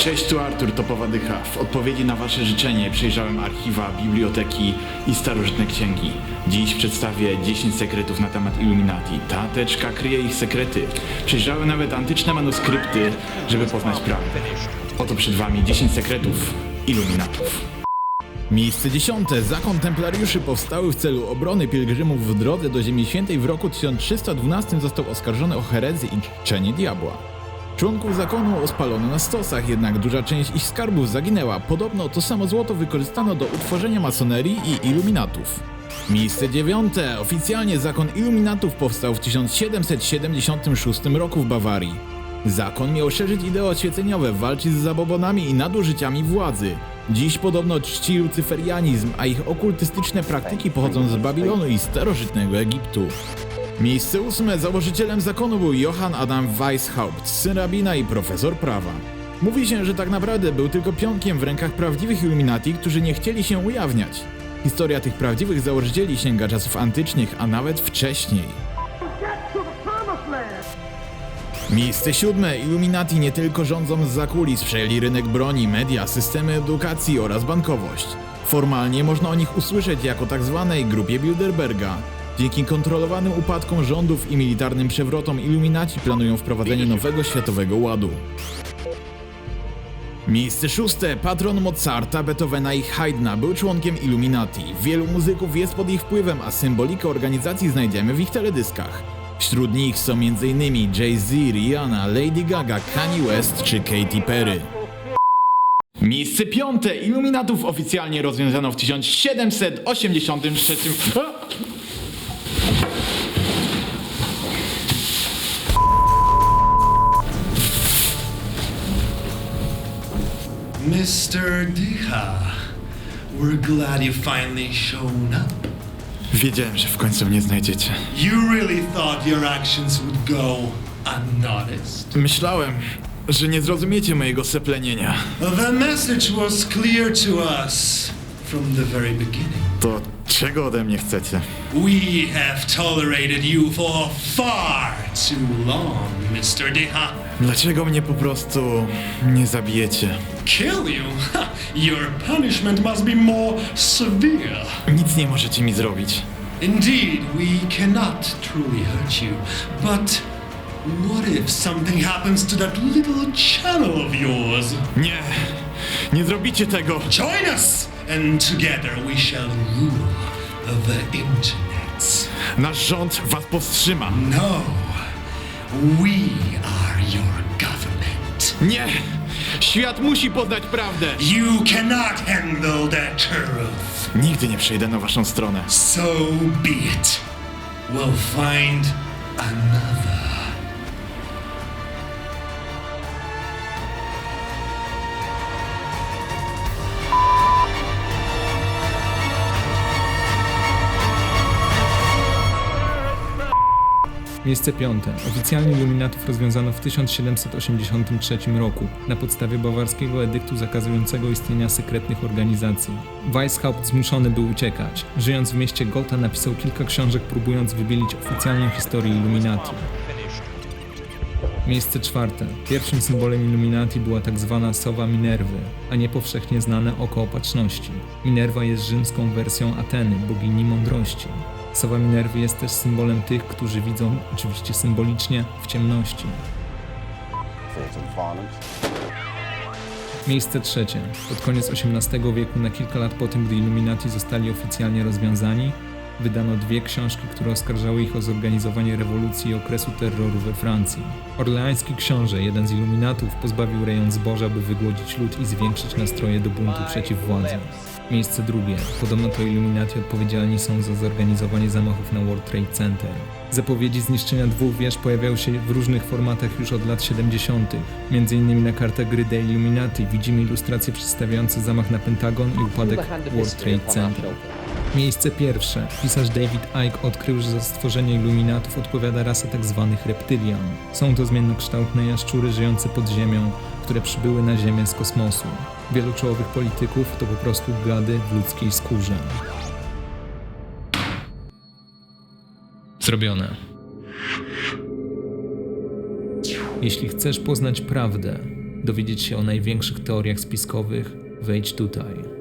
Cześć, tu Artur, topowa dycha. W odpowiedzi na wasze życzenie przejrzałem archiwa, biblioteki i starożytne księgi. Dziś przedstawię 10 sekretów na temat Illuminati. Ta teczka kryje ich sekrety. Przejrzałem nawet antyczne manuskrypty, żeby poznać prawdę. Oto przed wami 10 sekretów Illuminatów. Miejsce dziesiąte. Zakon templariuszy powstały w celu obrony pielgrzymów w drodze do Ziemi Świętej w roku 1312 został oskarżony o herezję i czczenie diabła. Członków zakonu ospalono na stosach, jednak duża część ich skarbów zaginęła. Podobno to samo złoto wykorzystano do utworzenia masonerii i iluminatów. Miejsce dziewiąte. Oficjalnie zakon iluminatów powstał w 1776 roku w Bawarii. Zakon miał szerzyć idee oświeceniowe, walczyć z zabobonami i nadużyciami władzy. Dziś podobno czci lucyferianizm, a ich okultystyczne praktyki pochodzą z Babilonu i starożytnego Egiptu. Miejsce ósme założycielem zakonu był Johann Adam Weishaupt, syn rabina i profesor prawa. Mówi się, że tak naprawdę był tylko pionkiem w rękach prawdziwych Illuminati, którzy nie chcieli się ujawniać. Historia tych prawdziwych założycieli sięga czasów antycznych, a nawet wcześniej. Miejsce siódme. Illuminati nie tylko rządzą z zakulis, przejęli rynek broni, media, systemy edukacji oraz bankowość. Formalnie można o nich usłyszeć jako tak zwanej grupie Bilderberga. Dzięki kontrolowanym upadkom rządów i militarnym przewrotom Illuminaci planują wprowadzenie nowego światowego ładu. Miejsce szóste. Patron Mozarta, Beethovena i Haydna był członkiem Illuminati. Wielu muzyków jest pod ich wpływem, a symbolikę organizacji znajdziemy w ich teledyskach. Wśród nich są m.in. Jay-Z, Rihanna, Lady Gaga, Kanye West czy Katy Perry. Miejsce piąte. Illuminatów oficjalnie rozwiązano w 1783. Mr. Diha, we're glad you finally shown up. Wiedziałem, że w końcu mnie znajdziecie. You really thought your actions would go unnoticed? Myślałem, że nie zrozumiecie mojego seplenienia. The message was clear to us from the very beginning. To czego ode mnie chcecie? We have tolerated you for far too long, Mr. Diha. Dlaczego mnie po prostu nie zabijecie? Kill you? Ha, Your punishment must be more severe. Nic nie możecie mi zrobić. Indeed, we cannot truly hurt you, but what if something happens to that little channel of yours? Nie, nie zrobicie tego. Join us, and together we shall rule the internet. Nasz rząd was powstrzyma. No, we are your government. Nie! Świat musi poznać prawdę. You cannot handle the truth. Nigdy nie przejdę na waszą stronę. So be it. We'll find another. Miejsce piąte. Oficjalnie iluminatów rozwiązano w 1783 roku na podstawie bawarskiego edyktu zakazującego istnienia sekretnych organizacji. Weishaupt zmuszony był uciekać. Żyjąc w mieście Gotha napisał kilka książek próbując wybielić oficjalną historię Illuminati. Miejsce czwarte. Pierwszym symbolem Illuminati była tak zwana sowa Minerwy, a nie powszechnie znane oko opatrzności. Minerva jest rzymską wersją Ateny, bogini mądrości. Sowa Minerwy jest też symbolem tych, którzy widzą, oczywiście symbolicznie, w ciemności. Miejsce trzecie. Pod koniec XVIII wieku, na kilka lat po tym, gdy Illuminati zostali oficjalnie rozwiązani, wydano dwie książki, które oskarżały ich o zorganizowanie rewolucji i okresu terroru we Francji. Orleański książę, jeden z Illuminatów, pozbawił rejon zboża, by wygłodzić lud i zwiększyć nastroje do buntu przeciw władzy. Miejsce drugie. Podobno to Illuminati odpowiedzialni są za zorganizowanie zamachów na World Trade Center. Zapowiedzi zniszczenia dwóch wież pojawiały się w różnych formatach już od lat 70. Między innymi na kartach gry The Illuminati widzimy ilustracje przedstawiające zamach na Pentagon i upadek World Trade Center. Miejsce pierwsze. Pisarz David Icke odkrył, że za stworzenie iluminatów odpowiada rasa tzw. reptylian. Są to zmiennokształtne jaszczury żyjące pod ziemią, które przybyły na Ziemię z kosmosu. Wielu czołowych polityków to po prostu gady w ludzkiej skórze. Zrobione. Jeśli chcesz poznać prawdę, Dowiedzieć się o największych teoriach spiskowych? Wejdź tutaj.